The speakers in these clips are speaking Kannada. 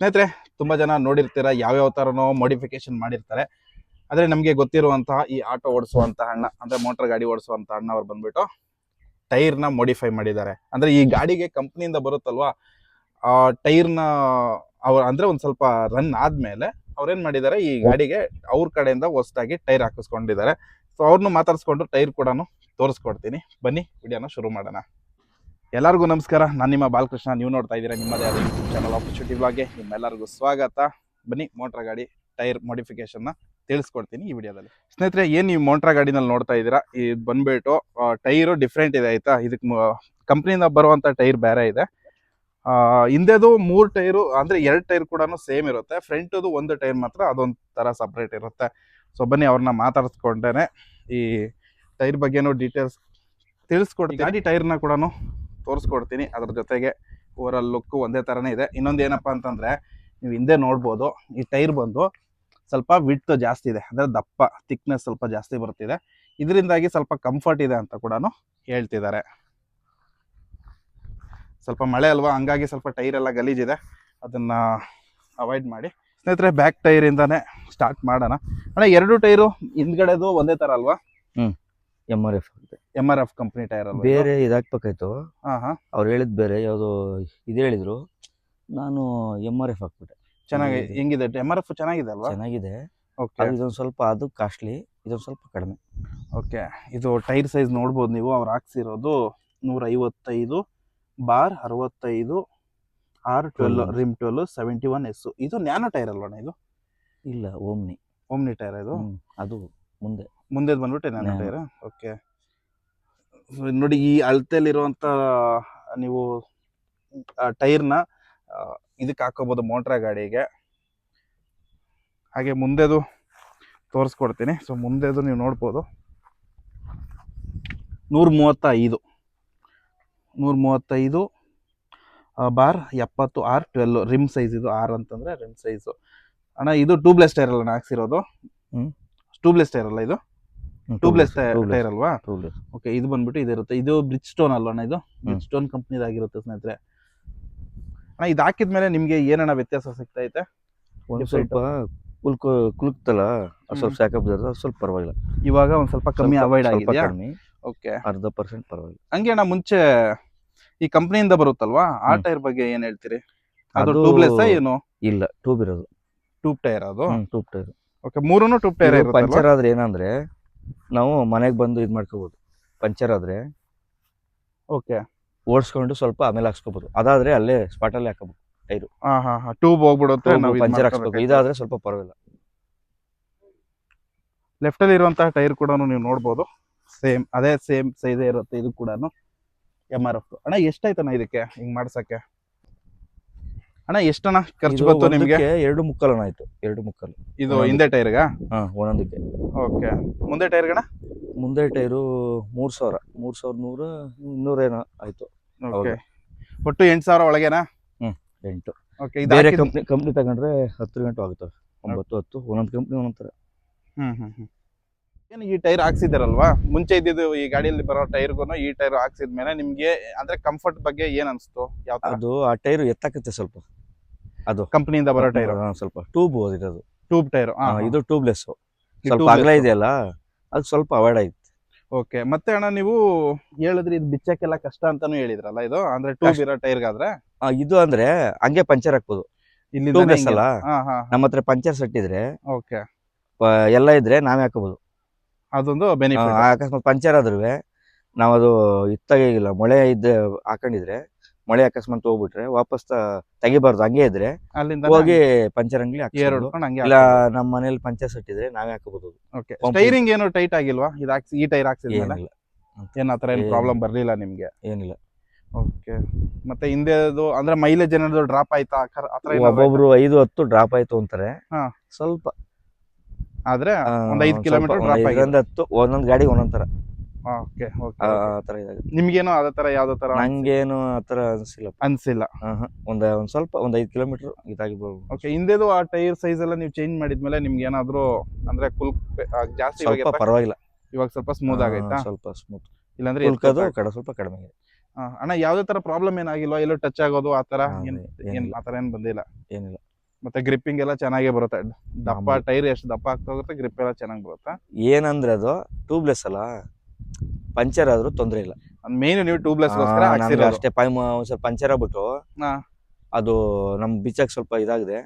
ಸ್ನೇಹಿತರೆ, ತುಂಬಾ ಜನ ನೋಡಿರ್ತೀರ ಯಾವ್ಯಾವ ತರನೋ ಮಾಡಿಫಿಕೇಶನ್ ಮಾಡಿರ್ತಾರೆ. ಆದರೆ ನಮಗೆ ಗೊತ್ತಿರುವಂತಹ ಈ ಆಟೋ ಓಡಿಸುವಂಥ ಅಣ್ಣ, ಅಂದ್ರೆ ಮೋಟರ್ ಗಾಡಿ ಓಡಿಸುವಂತ ಅಣ್ಣ ಅವ್ರು ಬಂದ್ಬಿಟ್ಟು ಟೈರ್ನ ಮಾಡಿಫೈ ಮಾಡಿದ್ದಾರೆ. ಅಂದ್ರೆ ಈ ಗಾಡಿಗೆ ಕಂಪ್ನಿಯಿಂದ ಬರುತ್ತಲ್ವಾ, ಆ ಟೈರ್ನ ಅವ್ರ, ಅಂದ್ರೆ ಒಂದ್ ಸ್ವಲ್ಪ ರನ್ ಆದ್ಮೇಲೆ ಅವ್ರೇನು ಮಾಡಿದ್ದಾರೆ, ಈ ಗಾಡಿಗೆ ಅವ್ರ ಕಡೆಯಿಂದ ಹೊಸದಾಗಿ ಟೈರ್ ಹಾಕಿಸ್ಕೊಂಡಿದ್ದಾರೆ. ಸೊ ಅವ್ರನ್ನೂ ಮಾತಾಡಿಸ್ಕೊಂಡು ಟೈರ್ ಕೂಡ ತೋರಿಸ್ಕೊಡ್ತೀನಿ. ಬನ್ನಿ, ವಿಡಿಯೋನ ಶುರು ಮಾಡೋಣ. ಎಲ್ಲರಿಗೂ ನಮಸ್ಕಾರ. ನಾನು ನಿಮ್ಮ ಬಾಲಕೃಷ್ಣ. ನೀವು ನೋಡ್ತಾ ಇದ್ದೀರಾ ನಿಮ್ಮದೇ ಆದ ಯೂಟ್ಯೂಬ್ ಚಾನಲ್ ಆಪರ್ಚುನಿಟಿ ಬಗ್ಗೆ ನಿಮ್ಮೆಲ್ಲರಿಗೂ ಸ್ವಾಗತ. ಬನ್ನಿ ಮೋಟ್ರ್ ಗಾಡಿ ಟೈರ್ ಮಾಡಿಫಿಕೇಶನ್ನ ತಿಳಿಸ್ಕೊಡ್ತೀನಿ ಈ ವಿಡಿಯೋದಲ್ಲಿ. ಸ್ನೇಹಿತರೆ, ಏನು ನೀವು ಮೋಟ್ರ್ ಗಾಡಿನಲ್ಲಿ ನೋಡ್ತಾ ಇದ್ದೀರಾ? ಇದು ಬಂದ್ಬಿಟ್ಟು ಟೈರು ಡಿಫ್ರೆಂಟ್ ಇದೆ ಆಯಿತಾ? ಇದಕ್ಕೆ ಕಂಪ್ನಿಯಿಂದ ಬರುವಂಥ ಟೈರ್ ಬೇರೆ ಇದೆ. ಹಿಂದೆದು ಮೂರು ಟೈರು ಅಂದರೆ ಎರಡು ಟೈರ್ ಕೂಡ ಸೇಮ್ ಇರುತ್ತೆ. ಫ್ರಂಟದು ಒಂದು ಟೈರ್ ಮಾತ್ರ ಅದೊಂಥರ ಸಪ್ರೇಟ್ ಇರುತ್ತೆ. ಸೊ ಬನ್ನಿ, ಅವ್ರನ್ನ ಮಾತಾಡಿಸ್ಕೊಂಡೇ ಈ ಟೈರ್ ಬಗ್ಗೆನೂ ಡೀಟೇಲ್ಸ್ ತಿಳಿಸ್ಕೊಡ್ತೀನಿ. ಗಾಡಿ ಟೈರ್ನ ಕೂಡ ತೋರಿಸ್ಕೊಡ್ತೀನಿ. ಅದ್ರ ಜೊತೆಗೆ ಓವರಾಲ್ ಲುಕ್ ಒಂದೇ ತರನೇ ಇದೆ. ಇನ್ನೊಂದು ಏನಪ್ಪ ಅಂತಂದ್ರೆ, ನೀವು ಹಿಂದೆ ನೋಡ್ಬೋದು, ಈ ಟೈರ್ ಬಂದು ಸ್ವಲ್ಪ ವಿಡ್ತ್ ಜಾಸ್ತಿ ಇದೆ. ಅಂದ್ರೆ ದಪ್ಪ ಥಿಕ್ನೆಸ್ ಸ್ವಲ್ಪ ಜಾಸ್ತಿ ಬರ್ತಿದೆ. ಇದರಿಂದಾಗಿ ಸ್ವಲ್ಪ ಕಂಫರ್ಟ್ ಇದೆ ಅಂತ ಕೂಡ ಹೇಳ್ತಿದ್ದಾರೆ. ಸ್ವಲ್ಪ ಮಳೆ ಅಲ್ವಾ, ಹಂಗಾಗಿ ಸ್ವಲ್ಪ ಟೈರ್ ಎಲ್ಲ ಗಲೀಜಿದೆ. ಅದನ್ನ ಅವಾಯ್ಡ್ ಮಾಡಿ. ಸ್ನೇಹಿತರೆ ಬ್ಯಾಕ್ ಟೈರ್ ಇಂದಾನೆ ಸ್ಟಾರ್ಟ್ ಮಾಡೋಣ. ಅಣ್ಣ, ಎರಡು ಟೈರು ಹಿಂದ್ಗಡೆದು ಒಂದೇ ತರ ಅಲ್ವಾ? M R F M R F company tyre ಅಲ್ಲ? ಬೇರೆ ಇದಾಕ್ಬೇಕಾಯ್ತು ಹಾ ಹಾ ಅವ್ರು ಹೇಳಿದ್ ಬೇರೆ ಯಾವುದು ಇದು ಹೇಳಿದ್ರು. ನಾನು ಎಂ ಆರ್ ಎಫ್ ಹಾಕ್ಬಿಟ್ಟೆ. ಚೆನ್ನಾಗಿ ಹೆಂಗಿದೆ? ಎಂ ಆರ್ ಎಫ್ ಚೆನ್ನಾಗಿದೆ ಅಲ್ವಾ? ಚೆನ್ನಾಗಿದೆ. ಓಕೆ. ಅದು ಇದೊಂದು ಸ್ವಲ್ಪ ಅದು ಕಾಸ್ಟ್ಲಿ ಇದೊಂದು ಸ್ವಲ್ಪ ಕಡಿಮೆ. ಓಕೆ. ಇದು ಟೈರ್ ಸೈಜ್ ನೋಡ್ಬೋದು ನೀವು. ಅವ್ರು ಹಾಕ್ಸಿರೋದು ನೂರ ಐವತ್ತೈದು ಬಾರ್ ಅರವತ್ತೈದು R twelve 12. Rim twelve seventy one S. ಇದು ನ್ಯಾನೋ ಟೈರ್ ಅಲ್ವಣ್ಣ ಇದು? ಇಲ್ಲ ಓಮ್ನಿ. ಓಮ್ನಿ ಟೈರ್ ಇದು? ಹ್ಮ್, ಅದು ಮುಂದೆ. ಮುಂದೆ ಬಂದ್ಬಿಟ್ಟೆ ನ್ಯಾನೋ Nano. ಟೈರ್? ಓಕೆ. ನೋಡಿ ಈ ಅಳತೆಯಲ್ಲಿರುವಂಥ ನೀವು ಟೈರ್ನ ಇದಕ್ಕೆ ಹಾಕೋಬಹುದು ಮೋಟ್ರ ಗಾಡಿಗೆ. ಹಾಗೆ ಮುಂದೆದು ತೋರಿಸ್ಕೊಡ್ತೀನಿ. ಸೊ ಮುಂದೆದು ನೀವು ನೋಡ್ಬೋದು. ನೂರ ಮೂವತ್ತ ಐದು ನೂರ ಮೂವತ್ತೈದು ಬಾರ್ ಎಪ್ಪತ್ತು ಆರ್ ಟ್ವೆಲ್ ರಿಮ್ ಸೈಜ್ ಇದು ಆರ್ ಅಂತಂದ್ರೆ ರಿಮ್ ಸೈಜು. ಅಣ್ಣ ಇದು ಟ್ಯೂಬ್ಲೆಸ್ ಟೈರ್ ಅಲ್ಲ ಹಾಕ್ಸಿರೋದು? ಹ್ಮ್. ಟ್ಯೂಬ್ಲೆಸ್ ಟೈರ್ ಅಲ್ಲ ಇದು? ಟ್ಯೂಬ್ಲೆಸ್ ಟೈರ್ ಅಲ್ವಾ. ಓಕೆ ಇದು ಬಂದ್ಬಿಟ್ಟು ಇದಿರುತ್ತೆ. ಇದು ಬ್ರಿಜ್ ಸ್ಟೋನ್ ಅಲ್ವಾ ಇದು? ಬ್ರಿಜ್ ಸ್ಟೋನ್ ಕಂಪ್ನಿದಾಗಿರುತ್ತೆ ಸ್ನೇಹಿತರೆ. ಅಣ್ಣ ಇದು ಹಾಕಿದ್ಮೇಲೆ ನಿಮಗೆ ಏನಣ್ಣ ವ್ಯತ್ಯಾಸ ಸಿಗ್ತೈತೆ ಒಂದು. ಸ್ವಲ್ಪ ಕುಲ್ಕ ಕುಲುಕ್ತಲ್ಲ ಸ್ವಲ್ಪ ಸ್ಯಾಕಪ್ ಸ್ವಲ್ಪ ಪರವಾಗಿಲ್ಲ. ಇವಾಗ ಒಂದ್ ಸ್ವಲ್ಪ ಕಮ್ಮಿ ಅವಾಯ್ಡ್ ಆಗಿದೆ ಆಗಿದೆಯಾ? ಓಕೆ ಅರ್ಧ ಪರ್ಸೆಂಟ್ ಪರವಾಗಿಲ್ಲ. ಹಂಗೆ ಅಣ್ಣ ಮುಂಚೆ ಈ ಕಂಪ್ನಿಯಿಂದ ಬರುತ್ತಲ್ವಾ? ಆ. ಟೈರ್ ಬಗ್ಗೆ ಏನು ಹೇಳ್ತೀರಿ? ಅದು ಟೂಬ್ಲೆಸ್ ಟ್ಯೂಬ್ಲೆಸ್ ಏನು? ಇಲ್ಲ ಟ್ಯೂಬ್ ಇರೋದು. ಟ್ಯೂಬ್ ಟೈರ್ ಅದು? ಟ್ಯೂಬ್ ಟೈರ್ ಓಕೆ ಮೂರೂ ಟ್ಯೂಬ್ ಟೈರ್ ಪಂಚರ್ ಆದ್ರೆ ಏನಂದ್ರೆ ನಾವು ಮನೆಗೆ ಬಂದು ಇದು ಮಾಡ್ಕೋಬೋದು. ಪಂಚರ್ ಆದ್ರೆ. ಓಕೆ. ಓಡಿಸ್ಕೊಂಡು ಸ್ವಲ್ಪ ಆಮೇಲೆ ಹಾಕ್ಸ್ಕೋಬೋದು. ಅದಾದ್ರೆ ಅಲ್ಲೇ ಸ್ಪಾಟಲ್ಲಿ ಹಾಕೋಬೇಕು ಟೈರು. ಹಾಂ ಹಾ ಹಾ. ಟ್ಯೂಬ್ ಹೋಗ್ಬಿಡುತ್ತೆ ನಾವು ಪಂಚರ್ ಹಾಕ್ಸ್ಬೇಕು ಇದಾದ್ರೆ ಸ್ವಲ್ಪ ಪರವಾಗಿಲ್ಲ. ಲೆಫ್ಟಲ್ಲಿ ಇರುವಂತಹ ಟೈರ್ ಕೂಡ ನೀವು ನೋಡ್ಬೋದು. ಸೇಮ್ ಅದೇ ಸೇಮ್ ಸೈಜೇ ಇರುತ್ತೆ ಇದು ಕೂಡ ಎಂ ಆರ್ ಎಫ್ ಅಣ್ಣ ಎಷ್ಟಾಯ್ತಣ್ಣ ಇದಕ್ಕೆ? ಹಿಂಗ್ ಮಾಡ್ಸಕ್ಕೆ? ಅಣ್ಣ ಎಷ್ಟಣ್ಣ ಖರ್ಚು ಬಂತು ನಿಮಗೆ? ಎರಡು ಮುಕ್ಕಲನ ಆಯ್ತು. ಎರಡು ಮುಕ್ಕಲು ಇದು. ಹಿಂದೆ ಟೈರ್ಗ? ಹಾಂ ಒಂದೊಂದಕ್ಕೆ. ಓಕೆ. ಮುಂದೆ ಟೈರ್ಗಣ ಮುಂದೆ ಟೈರು ಮೂರು ಸಾವಿರ. ಮೂರು ಸಾವಿರದ ನೂರು ಇನ್ನೂರೇನೋ ಆಯಿತು. ಓಕೆ. ಒಟ್ಟು ಎಂಟು ಸಾವಿರ ಒಳಗೆನಾ? ಎಂಟು. ಓಕೆ ಇದು ಬೇರೆ ಕಂಪ್ನಿ ಕಂಪ್ನಿ ತಗೊಂಡ್ರೆ ಹತ್ತು ಗಂಟೆ ಆಗುತ್ತೆ ಒಂಬತ್ತು ಹತ್ತು ಒಂದೊಂದು ಕಂಪ್ನಿ ಒಂದೊಂದು ಥರ ಹ್ಞೂ ಹ್ಞೂ ಹ್ಮ್. ಏನು ಈ ಟೈರ್ ಹಾಕ್ಸಿದಾರಲ್ವಾ? ಮುಂಚೆ ಇದ್ದಿದ್ದು ಈ ಗಾಡಿಯಲ್ಲಿ ಬರೋ ಟೈರ್ಗೂ ಈ ಟೈರ್ ಹಾಕ್ಸಿದ್ಮೇಲೆ ನಿಮಗೆ ಅಂದ್ರೆ ಕಂಫರ್ಟ್ ಬಗ್ಗೆ ಏನ್ ಅನ್ಸ್ತು? ಯಾವ ಅದು ಆ ಟೈರು ಎತ್ತಾಕತ್ತೆ ಸ್ವಲ್ಪ. ಅದು. ಕಂಪನಿಯಿಂದ ಬರೋ ಟೈರ್. ಸ್ವಲ್ಪ ಟ್ಯೂಬ್ ಅದು ಟ್ಯೂಬ್ ಟೈರ್. ಇದು ಟ್ಯೂಬ್ಲೆಸ್ ಸ್ವಲ್ಪ ಅಗಲ ಇದೆಯಲ್ಲ ಅದು ಸ್ವಲ್ಪ ಅವಾಯ್ಡ್ ಆಯ್ತು. ಓಕೆ ಮತ್ತೆ ಅಣ್ಣ ನೀವು ಹೇಳಿದ್ರಿ ಇದು ಬಿಚ್ಚಕ್ಕೆಲ್ಲ ಕಷ್ಟ ಅಂತಾನು ಹೇಳಿದ್ರಲ್ಲ ಇದು? ಅಂದ್ರೆ ಟ್ಯೂಬ್. ಇರೋ ಟೈರ್ಗಾದ್ರೆ? ಇದು ಅಂದ್ರೆ ಹಂಗೆ ಪಂಚರ್ ಹಾಕ್ಬೋದು. ಇಲ್ಲಿ ಟೂಬ್ಲೆಸ್ ಅಲ್ಲ? ನಮ್ಮ ಹತ್ರ ಪಂಚರ್ ಸೆಟ್ ಇದ್ರೆ ಓಕೆ. ಎಲ್ಲ ಇದ್ರೆ ನಾವೇ ಹಾಕಬಹುದು ಅದೊಂದು ಬೆನಿಫಿಟ್ ಅಕಸ್ಮಾತ್ ಪಂಚರ್ ಆದ್ರೂ ನಾವು ಅದು ಇತ್ತಾಗಿಲ್ಲ ಮೊಳೆ ಇದ್ದ ಹಾಕೊಂಡಿದ್ರೆ ಮೊಳೆ ಅಕಸ್ಮಾತ್ ಹೋಗ್ಬಿಟ್ರೆ ವಾಪಸ್ ತೆಗಿಬಾರ್ದು. ಹಂಗೆ ಇದ್ರೆ ಅಲ್ಲಿಂದ ಹೋಗಿ ಪಂಚರ್ ಅಂಗಡಿ ಏರ್ ಹಾಕ್ಸ್ಬೋದು ಹೊಡ್ಕೊಂಡು ಹಂಗೆ ಇಲ್ಲ ನಮ್ಮ ಮನೇಲಿ ಪಂಚರ್ ಸೆಟ್ ಇದ್ರೆ ನಾವೇ ಹಾಕಬಹುದು ಓಕೆ. ಸ್ಟೈರಿಂಗ್ ಏನು ಟೈಟ್ ಆಗಿಲ್ವಾ? ಇದು ಹಾಕ್ಸಿ ಈ ಟೈರ್ ಹಾಕ್ಸಿದ್ಮೇಲೆ? ಏನಿಲ್ಲ. ಏನ್ ಆತರ ಏನು ಏನ್- ಪ್ರಾಬ್ಲಮ್ ಬರ್ಲಿಲ್ಲ ನಿಮ್ಗೆ? ಏನಿಲ್ಲ. ಓಕೆ. ಮತ್ತೆ ಹಿಂದೆದು ಅಂದ್ರೆ ಮೈಲೇಜ್ ಏನಾದ್ರು ಡ್ರಾಪ್ ಆಯ್ತಾ? ಆ ಒಬ್ಬೊಬ್ರು ಐದು ಹತ್ತು ಡ್ರಾಪ್ ಆಯ್ತು ಅಂತಾರೆ. ಹಾ. ಸ್ವಲ್ಪ. ಆದ್ರೆ ಒಂದ್ ಐದ್ ಕಿಲೋಮೀಟರ್ ಡ್ರಾಪ್ ಆಗಿ ಒಂದೊಂದು ಹತ್ತು ಒಂದೊಂದ್ ಗಾಡಿ ಒಂದೊಂದ್ ತರ. ಓಕೆ ಓಕೆ ಆ ಆ ತರ ಇದಾಗುತ್ತೆ. ನಿಮ್ಗೇನು ಅದೇ ತರ ಯಾವ್ದೋ ತರ ನಂಗೇನು ಆ ತರ ಅನ್ಸಿಲ್ಲ. ಅನ್ಸಿಲ್ಲ. ಒಂದ್ ಒಂದ್ ಸ್ವಲ್ಪ ಒಂದ್ ಐದ್ ಕಿಲೋಮೀಟರ್ ಇದಾಗಿರ್ಬೋದು ಓಕೆ ಹಿಂದೆದು ಆ ಟೈರ್ ಸೈಜ್ ಎಲ್ಲ ನೀವು ಚೇಂಜ್ ಮಾಡಿದ್ಮೇಲೆ ನಿಮ್ಗೆ ಏನಾದ್ರು ಅಂದ್ರೆ ಕುಲ್ ಜಾಸ್ತಿ ಸ್ವಲ್ಪ ಪರವಾಗಿಲ್ಲ. ಇವಾಗ ಸ್ವಲ್ಪ ಸ್ಮೂತ್ ಆಗೈತಾ ಆ, ಸ್ವಲ್ಪ ಸ್ಮೂತ್ ಇಲ್ಲಾಂದ್ರೆ ಕುಲ್ಕದು ಎತ್ಕೊತಾ- ಕಡೆ ಸ್ವಲ್ಪ ಕಡಿಮೆ ಇದೆ ಆ, ಅಣ್ಣ ಯಾವ್ದೇ ತರ ಪ್ರಾಬ್ಲಮ್ ಏನಾಗಿಲ್ವಾ? ಎಲ್ಲೋ ಟಚ್ ಆಗೋದು ಆ ತರ ಹಾ, ಏನ್ ಏನಿಲ್ಲ. ಏನ್ ಆ ತರ ಏನ್ ಬಂದಿಲ್ಲ. ಏನಿಲ್ಲ. ಮತ್ತೆ ಗ್ರಿಪ್ಪಿಂಗ್ ಎಲ್ಲ ಚೆನ್ನಾಗೇ ಬರುತ್ತೆ. ದಪ್ಪ ಮಾಮೂಲಿ. ಟೈರ್ ಎಷ್ಟು ದಪ್ಪ ಆಗ್ತಾ ಹೋಗುತ್ತೆ ಗ್ರಿಪ್ ಎಲ್ಲ ಚೆನ್ನಾಗಿ ಬರುತ್ತೆ? ಏನಂದ್ರೆ ಅದು ಟ್ಯೂಬ್ಲೆಸ್ ಅಲ್ಲ? ಪಂಚರ್ ಆದ್ರೂ ತೊಂದ್ರೆ ಇಲ್ಲ. ಮೇನ್ ನೀವು ಟ್ಯೂಬ್ಲೆಸ್ ಅಷ್ಟೇ ಪೈಮ್ ಸ್ವಲ್ಪ ಪಂಚರ್ ಆಗ್ಬಿಟ್ಟು ಹಾ. ಅದು ನಮ್ ಬಿಚ್ಚಕ್ ಸ್ವಲ್ಪ ಇದಾಗಿದೆ.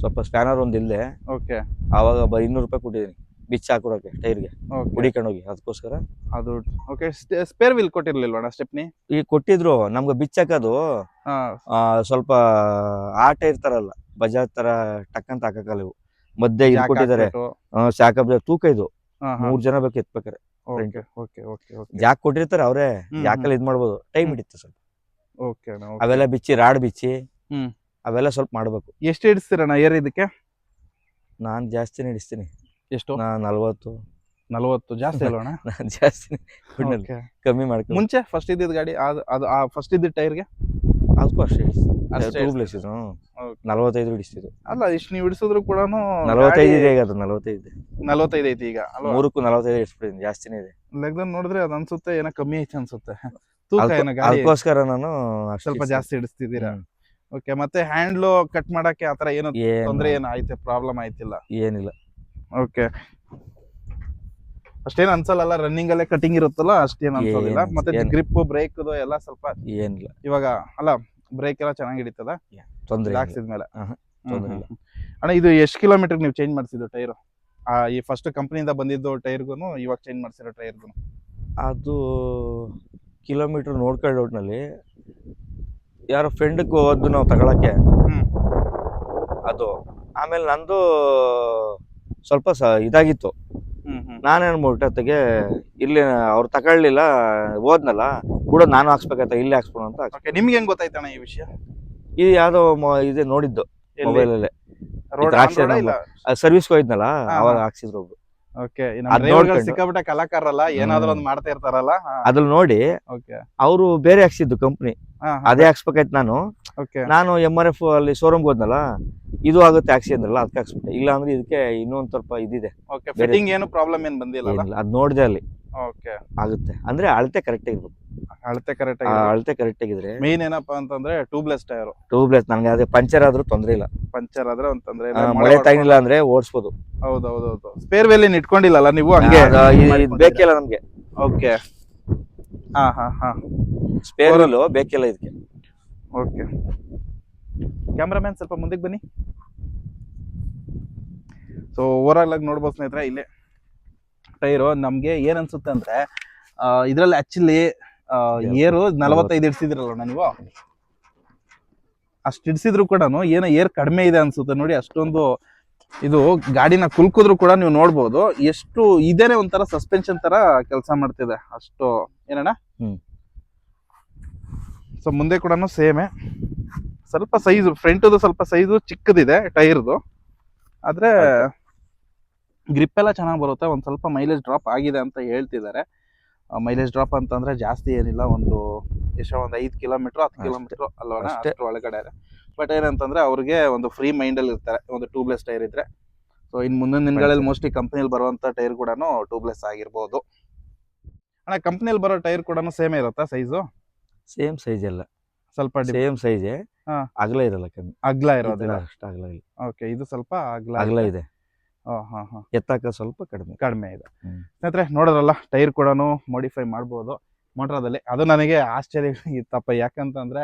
ಸ್ವಲ್ಪ ಸ್ಪ್ಯಾನರ್ ಒಂದ್ ಇಲ್ಲದೆ ಓಕೆ. ಆವಾಗ ಇನ್ನೂರು ರೂಪಾಯಿ ಕೊಟ್ಟಿದ್ದೀನಿ ಬಿಚ್ಚ ಹಾಕೊಡಕ್ಕೆ ಟೈರ್ಗೆ. ಹೋಗಿ ಅದಕ್ಕೋಸ್ಕರ ಅದು ಓಕೆ ಸ್ಪೇರ್ ವೀಲ್ ಕೊಟ್ಟಿರ್ಲಿಲ್ವಣ್ಣ ಸ್ಟೆಪ್ನಿ? ಈಗ ಕೊಟ್ಟಿದ್ರು ನಮ್ಗೆ ಬಿಚ್ಚಾಕದು ಸ್ವಲ್ಪ ಆ, ಸ್ವಲ್ಪ ತರ ಅಲ್ಲ ಬಜಾಜ್ ತರ ಟಕ್ ಅಂತ ಹಾಕಕ್ಕಲ್ಲ ಇವು. ಮಧ್ಯೆ ಇದು ಕೊಟ್ಟಿದ್ದಾರೆ. ಸಾಕಪ್ಪ ತೂಕ ಇದು. ಮೂರ್ ಜನ ಬೇಕು ಎತ್ಬೇಕಾರೆ. ಜಾಕ್ ಕೊಟ್ಟಿರ್ತಾರೆ ಅವರೇ. ಜಾಕಲ್ಲಿ ಇದ್ ಮಾಡ್ಬೋದು. ಟೈಮ್ ಹಿಡಿತು ಸ್ವಲ್ಪ. ಅವೆಲ್ಲ ಬಿಚ್ಚಿ ರಾಡ್ ಬಿಚ್ಚಿ. ಅವೆಲ್ಲ ಸ್ವಲ್ಪ ಮಾಡ್ಬೇಕು. ಎಷ್ಟು ಹಿಡಿಸ್ತೀರಣ್ಣ ಏರ್ ಇದಕ್ಕೆ? ನಾನ್ ಜಾಸ್ತಿನೇ ಹಿಡಿಸ್ತೀನಿ. ಎಷ್ಟು? ನಲ್ವತ್ತು. ನಲ್ವತ್ತು. ಜಾಸ್ತಿ ಅಲ್ವಣ್ಣ ನಾನ್ ಜಾಸ್ತಿ. ಕಮ್ಮಿ ಮಾಡ್ಕೊ ಮುಂಚೆ ಫಸ್ಟ್ ಇದ್ದಿದ್ದ ಗಾಡಿ ಅದು ಅದು ಆ ಫಸ್ಟ್ ಇದ್ದಿದ್ದ ಟೈರ್ಗೆ? ಅದಕ್ಕೂ ಅಷ್ಟೇ ಅಷ್ಟೇ ಟ್ಯೂಬ್ಲೆಸ್ ಇದು. ನಲವತ್ತೈದು ಹಿಡಿಸ್ತಿದ್ದು ಅಲ್ಲ ಇಷ್ಟು ನೀವು ಇಡಿಸಿದ್ರು ಕೂಡ ನಲವತ್ತೈದು ಇದೆ ಈಗ ಅದು ನಲವತ್ತೈದು ನಲವತ್ತೈದು ಐತಿ ಈಗ ಮೂರಕ್ಕೂ ನಲವತ್ತೈದು ಹಿಡಿಸ್ಬಿಟ್ಟಿದ್ದೀನಿ ಜಾಸ್ತಿನೇ ಇದೆ. ಲೆಕ್ಕದಲ್ಲಿ ನೋಡಿದ್ರೆ ಅದು ಅನ್ಸುತ್ತೆ ಏನೋ ಕಮ್ಮಿ ಐತೆ ಅನ್ಸುತ್ತೆ. ತೂಕ ಏನೋ ಗಾಡಿ ಅದಕ್ಕೋಸ್ಕರ ನಾನು ಸ್ವಲ್ಪ ಜಾಸ್ತಿ ಇಡಿಸ್ತಿದ್ದೀರಾ ಓಕೆ ಮತ್ತೆ ಹ್ಯಾಂಡ್ಲು ಕಟ್ ಮಾಡಕ್ಕೆ ಆತರ ಏನು ತೊಂದರೆ ಏನು ಆಯ್ತು ಪ್ರಾಬ್ಲಮ್ ಆಯ್ತಿಲ್ಲ? ಏನಿಲ್ಲ. ಓಕೆ ಅಷ್ಟೇನ್ ಅನ್ಸಲ್ಲ ರನ್ನಿಂಗ್ ಅಲ್ಲೇ ಕಟಿಂಗ್ ಇರುತ್ತಲ್ಲ ಅಷ್ಟೇನ್ ಅನ್ಸೋದಿಲ್ಲ. ಮತ್ತೆ ಗ್ರಿಪ್ ಬ್ರೇಕ್ ಎಲ್ಲ ಸ್ವಲ್ಪ ಏನಿಲ್ಲ. ಇವಾಗ ಅಲ್ಲ ಬ್ರೇಕ್ ಎಲ್ಲ ಚೆನ್ನಾಗಿ ಹಿಡಿತದ? ತೊಂದರೆ. ಹಾಕ್ಸಿದ್ಮೇಲೆ. ಅಣ್ಣ ಇದು ಎಷ್ಟು ಕಿಲೋಮೀಟರ್ ನೀವು ಚೇಂಜ್ ಮಾಡಿಸಿದ್ದು ಟೈರು ಈ ಫಸ್ಟ್ ಕಂಪ್ನಿಯಿಂದ ಬಂದಿದ್ದು ಟೈರ್ಗೂ ಇವಾಗ ಚೇಂಜ್ ಮಾಡಿಸಿರೋ ಟೈರ್ಗೂ ಅದು ಕಿಲೋಮೀಟರ್ ನೋಡ್ಕೊಂಡು ಒಟ್ನಲ್ಲಿ ಯಾರೋ ಫ್ರೆಂಡ್ಗೆ ಹೋದ್ದು ನಾವು ತಗೊಳಕ್ಕೆ. ಅದು ಆಮೇಲೆ ನಂದು ಸ್ವಲ್ಪ ಸ ಇದಾಗಿತ್ತು. ನಾನೇನು ಮುಟ್ಟತ್ತಿಗೆ ಇಲ್ಲಿ ಅವ್ರು ತಗೊಳ್ಳಿಲ್ಲ ಹೋದ್ನಲ್ಲ. ಕೂಡ ನಾನು ಹಾಕ್ಸ್ಬೇಕಾಯ್ತ ಇಲ್ಲೇ ಹಾಕ್ಸ್ಬೋದು ಅಂತ ಹಾಕ್ಸ್- ಓಕೆ ನಿಮ್ಗೆ ಹೆಂಗ್ ಗೊತ್ತಾಯ್ತಣ್ಣ ಈ ವಿಷಯ? ಇದು ಯಾವ್ದೋ ಇದೆ ನೋಡಿದ್ದು ಮೊಬೈಲಲ್ಲೇ. ರೋಡ್ ದ್ರಾಕ್ಷಿ ರೋಡ ಇಲ್ಲ ಸರ್ವಿಸ್ ಹೋಯ್ತಲ್ಲ ಹಾ, ಅವಾಗ ಹಾ. ಹಾಕ್ಸಿದ್ರು ಒಬ್ರು. ಓಕೆ ಅದ್ ನೋಡ್ಕೊಂಡು- ಸಿಕ್ಕಾಪಟ್ಟೆ ಕಲಾಕಾರಲ್ಲ ಏನಾದ್ರೂ. ಒಂದ್ ಮಾಡ್ತಾ ಇರ್ತಾರಲ್ಲ ಅದ್ರಲ್ಲಿ ನೋಡಿ ಓಕೆ ಅವರು ಬೇರೆ ಹಾಕ್ಸಿದ್ದು ಕಂಪ್ನಿ ಅದೇ ಹಾಕ್ಸ್ಬೇಕಾಯ್ತು ನಾನು. ಓಕೆ ನಾನು ಎಂ ಆರ್ ಎಫ್ ಅಲ್ಲಿ ಶೋರೂಮ್ಗೆ ಹೋದ್ನಲ್ಲ ಇದು ಆಗುತ್ತೆ ಹಾಕ್ಸಿ ಅಂದ್ರಲ್ಲ ಅದಕ್ಕೆ ಹಾಕ್ಸ್ಬಿಟ್ಟೆ. ಇಲ್ಲ ಅಂದ್ರೆ ಇದಕ್ಕೆ ಇನ್ನೊಂದ್ ಸ್ವಲ್ಪ ಇದಿದೆ. ಓಕೆ ಬೇರೆ- ಫಿಟ್ಟಿಂಗ್ ಏನು ಪ್ರಾಬ್ಲಮ್ ಏನ್ ಬಂದಿಲ್ಲ ಏನಿಲ್ಲ ಅದ್ ನೋಡಿದೆ ಅಲ್ಲಿ. ಓಕೆ ಆಗುತ್ತೆ. ಅಂದ್ರೆ ಅಳತೆ ಕರೆಕ್ಟ್ ಆಗಿರ್ಬೇಕು. ಅಳತೆ ಕರೆಕ್ಟ್ ಆ ಆಗಿ ಅಳತೆ ಕರೆಕ್ಟ್ ಆಗಿದ್ರೆ ಮೇನ್ ಏನಪ್ಪಾ ಅಂತಂದ್ರೆ ಟ್ಯೂಬ್ಲೆಸ್ ಟೈರ್ ಟ್ಯೂಬ್ಲೆಸ್ ನನಗೆ ಅದೇ ಪಂಚರ್ ಆದ್ರೂ ತೊಂದ್ರೆ ಇಲ್ಲ. ಪಂಚರ್ ಆದ್ರೆ ಅಂತಂದ್ರೆ ಆ, ಮಳೆ ತಾಗಿಲ್ಲ ಅಂದ್ರೆ ಓಡಿಸ್ಬೋದು. ಹೌದು ಹೌದು ಹೌದು ಸ್ಪೇರ್ ವೇಲ್ ಏನ್ ಇಟ್ಕೊಂಡಿಲ್ಲಲ್ಲ ನೀವು ಹಂಗೆ ಅದು ಇದ್- ಇದ್ ಬೇಕಿಲ್ಲ ನಮ್ಗೆ. ಓಕೆ ಹಾ ಹಾ ಹಾ. ಸ್ಪೇರ್ ವೀಲು ಬೇಕಿಲ್ಲ ಇದಕ್ಕೆ ಓಕೆ ಕ್ಯಾಮ್ರಾಮ್ಯಾನ್ ಸ್ವಲ್ಪ ಮುಂದಕ್ಕೆ ಬನ್ನಿ. ಸೊ ಓವರಾಲ್ ಆಗಿ ನೋಡ್ಬೋದು ಸ್ನೇಹಿತರೆ ಇಲ್ಲೇ ಟೈರು ನಮ್ಗೆ ಏನ್ ಅನ್ಸುತ್ತೆ ಅಂದ್ರೆ ಇದ್ರಲ್ಲಿ ಆಕ್ಚುಲಿ ಏರು ನಲವತ್ತೈದು ಇಡ್ಸಿದ್ರಲ್ಲ ನೀವು? ಅಷ್ಟು ಇಡ್ಸಿದ್ರು ಕೂಡ ಏನೋ ಏರ್ ಕಡಿಮೆ ಇದೆ ಅನ್ಸುತ್ತೆ ನೋಡಿ ಅಷ್ಟೊಂದು ಇದು ಗಾಡಿನ ಕುಲ್ಕಿದ್ರು ಕೂಡ ನೀವು ನೋಡ್ಬೋದು. ಎಷ್ಟು ಇದೇನೆ ಒಂಥರ ಸಸ್ಪೆನ್ಷನ್ ತರ ಕೆಲಸ ಮಾಡ್ತಿದೆ ಅಷ್ಟು. ಏನಣ್ಣ. ಸೊ ಮುಂದೆ ಕೂಡ ಸೇಮೆ. ಸ್ವಲ್ಪ ಸೈಜು ಫ್ರಂಟದು ಸ್ವಲ್ಪ ಸೈಜು ಚಿಕ್ಕದಿದೆ ಟೈರ್ದು. ಆದ್ರೆ ಗ್ರಿಪ್ ಎಲ್ಲ ಚೆನ್ನಾಗಿ ಬರುತ್ತೆ ಒಂದು ಸ್ವಲ್ಪ ಮೈಲೇಜ್ ಡ್ರಾಪ್ ಆಗಿದೆ ಅಂತ ಹೇಳ್ತಿದ್ದಾರೆ. ಮೈಲೇಜ್ ಡ್ರಾಪ್ ಅಂತಂದ್ರೆ ಜಾಸ್ತಿ ಏನಿಲ್ಲ ಒಂದು ಎಷ್ಟೋ ಒಂದು ಐದು ಕಿಲೋಮೀಟರ್ ಹತ್ತು. ಕಿಲೋಮೀಟರ್ ಅಷ್ಟೇ. ಅಷ್ಟು ಒಳಗಡೆ ಬಟ್ ಏನಂತಂದ್ರೆ ಅವ್ರಿಗೆ ಒಂದು ಫ್ರೀ ಮೈಂಡಲ್ಲಿ ಇರ್ತಾರೆ ಒಂದು ಟ್ಯೂಬ್ಲೆಸ್ ಟೈರ್ ಇದ್ರೆ. ಸೊ ಇನ್ನು ಮುಂದಿನ ದಿನಗಳಲ್ಲಿ ಮೋಸ್ಟ್ಲಿ ಕಂಪ್ನಿಯಲ್ಲಿ ಬರುವಂತ ಟೈರ್ ಕೂಡ ಟ್ಯೂಬ್ಲೆಸ್ ಆಗಿರ್ಬೋದು. ಅಣ್ಣ ಕಂಪ್ನಿಯಲ್ಲಿ ಬರೋ ಟೈರ್ ಕೂಡ ಸೇಮೇ ಇರುತ್ತಾ ಸೈಜು ಸೇಮ್ ಸೈಜ್ ಎಲ್ಲ. ಸ್ವಲ್ಪ ಸೇಮ್ ಸೈಜೇ ಹಾ. ಅಗಲ ಇರಲ್ಲ ಕಮ್ಮಿ. ಅಗ್ಲ ಇರೋದಿಲ್ಲ. ಅಷ್ಟೇ ಅಗಲ ಇಲ್ಲ. ಓಕೆ ಇದು ಸ್ವಲ್ಪ ಅಗಲ ಅಗಲ ಇದೆ. ಎತ್ತಾಕ ಸ್ವಲ್ಪ ಕಡಿಮೆ. ಕಡಿಮೆ ಇದೆ. ಸ್ನೇಹಿತರೆ ನೋಡೋದ್ರಲ್ಲ ಟೈರ್ ಕೂಡ ಮಾಡಿಫೈ ಮಾಡ್ಬೋದು. ಮೋಟ್ರಾದಲ್ಲಿ. ಅದು ನನಗೆ ಆಶ್ಚರ್ಯ ಇತ್ತಪ್ಪ. ಯಾಕಂತಂದ್ರೆ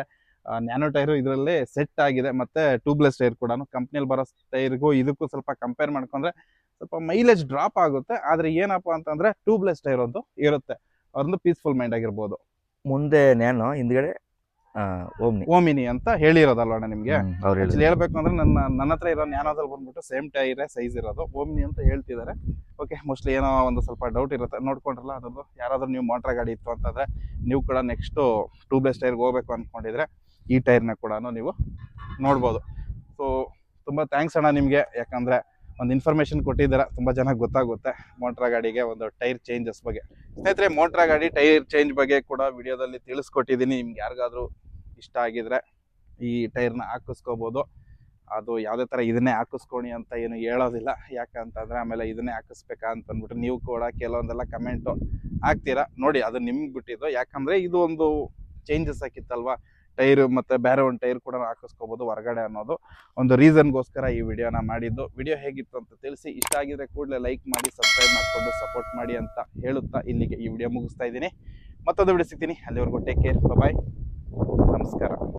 ನ್ಯಾನೋ ಟೈರು ಇದರಲ್ಲಿ ಸೆಟ್ ಆಗಿದೆ. ಮತ್ತೆ ಟ್ಯೂಬ್ಲೆಸ್ ಟೈರ್ ಕೂಡ ಕಂಪ್ನಿಯಲ್ಲಿ ಬರೋ ಟೈರ್ಗೂ ಇದಕ್ಕೂ ಸ್ವಲ್ಪ ಕಂಪೇರ್ ಮಾಡ್ಕೊಂಡ್ರೆ ಸ್ವಲ್ಪ ಮೈಲೇಜ್ ಡ್ರಾಪ್ ಆಗುತ್ತೆ. ಆದ್ರೆ ಏನಪ್ಪಾ ಅಂತಂದ್ರೆ ಟ್ಯೂಬ್ಲೆಸ್ ಟೈರ್ ಒಂದು ಇರುತ್ತೆ. ಅವ್ರದ್ದು ಪೀಸ್ಫುಲ್ ಮೈಂಡ್ ಆಗಿರ್ಬೋದು. ಮುಂದೆ ನ್ಯಾನೋ ಹಿಂದ್ಗಡೆ ಓಮ್ನಿ. ಓಮಿನಿ ಅಂತ ಹೇಳಿರೋದಲ್ವಣ್ಣ ನಿಮ್ಗೆ? ಅವ್ರು ಆಕ್ಚುಲಿ ಹೇಳಿದ್ರು. ಹೇಳ್ಬೇಕು ಅಂದ್ರೆ ನನ್ನ ನನ್ನ ಹತ್ರ ಇರೋ ನ್ಯಾನೋದಲ್ಲಿ ಬಂದ್ಬಿಟ್ಟು ಸೇಮ್ ಟೈರೇ ಸೈಜ್ ಇರೋದು. ಓಮ್ನಿ ಅಂತ ಹೇಳ್ತಿದ್ದಾರೆ ಓಕೆ ಮೋಸ್ಟ್ಲಿ ಏನೋ ಒಂದು ಸ್ವಲ್ಪ ಡೌಟ್ ಇರುತ್ತೆ. ನೋಡ್ಕೊಂಡ್ರಲ್ಲ ಅದೊಂದು ಯಾರಾದ್ರೂ ನೀವು ಮೋಟ್ರ್ ಗಾಡಿ ಇತ್ತು ಅಂತಂದ್ರೆ ನೀವು ಕೂಡ ನೆಕ್ಸ್ಟು ಟ್ಯೂಬ್ಲೆಸ್ ಟೈರ್ಗೆ ಹೋಗ್ಬೇಕು ಅಂದ್ಕೊಂಡಿದ್ರೆ ಈ ಟೈರ್ನ ಕೂಡ ನೀವು ನೋಡ್ಬೋದು. ಸೊ ತುಂಬ ಥ್ಯಾಂಕ್ಸ್ ಅಣ್ಣ ನಿಮಗೆ. ಯಾಕಂದರೆ ಒಂದು ಇನ್ಫಾರ್ಮೇಷನ್ ಕೊಟ್ಟಿದ್ದೀರ. ತುಂಬ ಜನಕ್ಕೆ ಗೊತ್ತಾಗುತ್ತೆ ಮೋಟ್ರ ಗಾಡಿಗೆ ಒಂದು ಟೈರ್ ಚೇಂಜಸ್ ಬಗ್ಗೆ. ಸ್ನೇಹಿತರೆ ಮೋಟ್ರ ಗಾಡಿ ಟೈರ್ ಚೇಂಜ್ ಬಗ್ಗೆ ಕೂಡ ವಿಡಿಯೋದಲ್ಲಿ ತಿಳಿಸ್ಕೊಟ್ಟಿದ್ದೀನಿ. ನಿಮ್ಗೆ ಯಾರಿಗಾದ್ರೂ ಇಷ್ಟ ಆಗಿದ್ರೆ ಈ ಟೈರ್ನ ಹಾಕಿಸ್ಕೋಬೋದು. ಅದು ಯಾವುದೇ ಥರ ಇದನ್ನೇ ಹಾಕಿಸ್ಕೊಳಿ ಅಂತ ಏನು ಹೇಳೋದಿಲ್ಲ. ಯಾಕಂತಂದರೆ ಆಮೇಲೆ ಇದನ್ನೇ ಹಾಕಿಸ್ಬೇಕಾ ಅಂತ ಅಂದ್ಬಿಟ್ಟು ನೀವು ಕೂಡ ಕೆಲವೊಂದೆಲ್ಲ ಕಮೆಂಟು ಹಾಕ್ತೀರಾ? ನೋಡಿ, ಅದು ನಿಮ್ಗೆ ಬಿಟ್ಟಿದ್ದು. ಯಾಕಂದ್ರೆ ಇದು ಒಂದು ಚೇಂಜಸ್ ಹಾಕಿತ್ತಲ್ವಾ ಟೈರ್ ಮತ್ತು ಬೇರೆ ಒಂದು ಟೈರ್ ಕೂಡ ಹಾಕಿಸ್ಕೋಬೋದು ಹೊರಗಡೆ ಅನ್ನೋದು. ಒಂದು ರೀಸನ್ಗೋಸ್ಕರ ಈ ವಿಡಿಯೋನ ಮಾಡಿದ್ದು. ವಿಡಿಯೋ ಹೇಗಿತ್ತು ಅಂತ ತಿಳಿಸಿ. ಇಷ್ಟ ಆಗಿದ್ರೆ ಕೂಡಲೇ ಲೈಕ್ ಮಾಡಿ ಸಬ್ಸ್ಕ್ರೈಬ್ ಮಾಡಿಕೊಂಡು ಸಪೋರ್ಟ್ ಮಾಡಿ ಅಂತ ಹೇಳುತ್ತಾ ಇಲ್ಲಿಗೆ ಈ ವಿಡಿಯೋ ಮುಗಿಸ್ತಾ ಇದ್ದೀನಿ. ಮತ್ತೊಂದು ವಿಡಿಯೋ ಸಿಗ್ತೀನಿ. ಅಲ್ಲಿವರೆಗೂ ಟೇಕ್ ಕೇರ್ ಬಾಯ್ ನಮಸ್ಕಾರ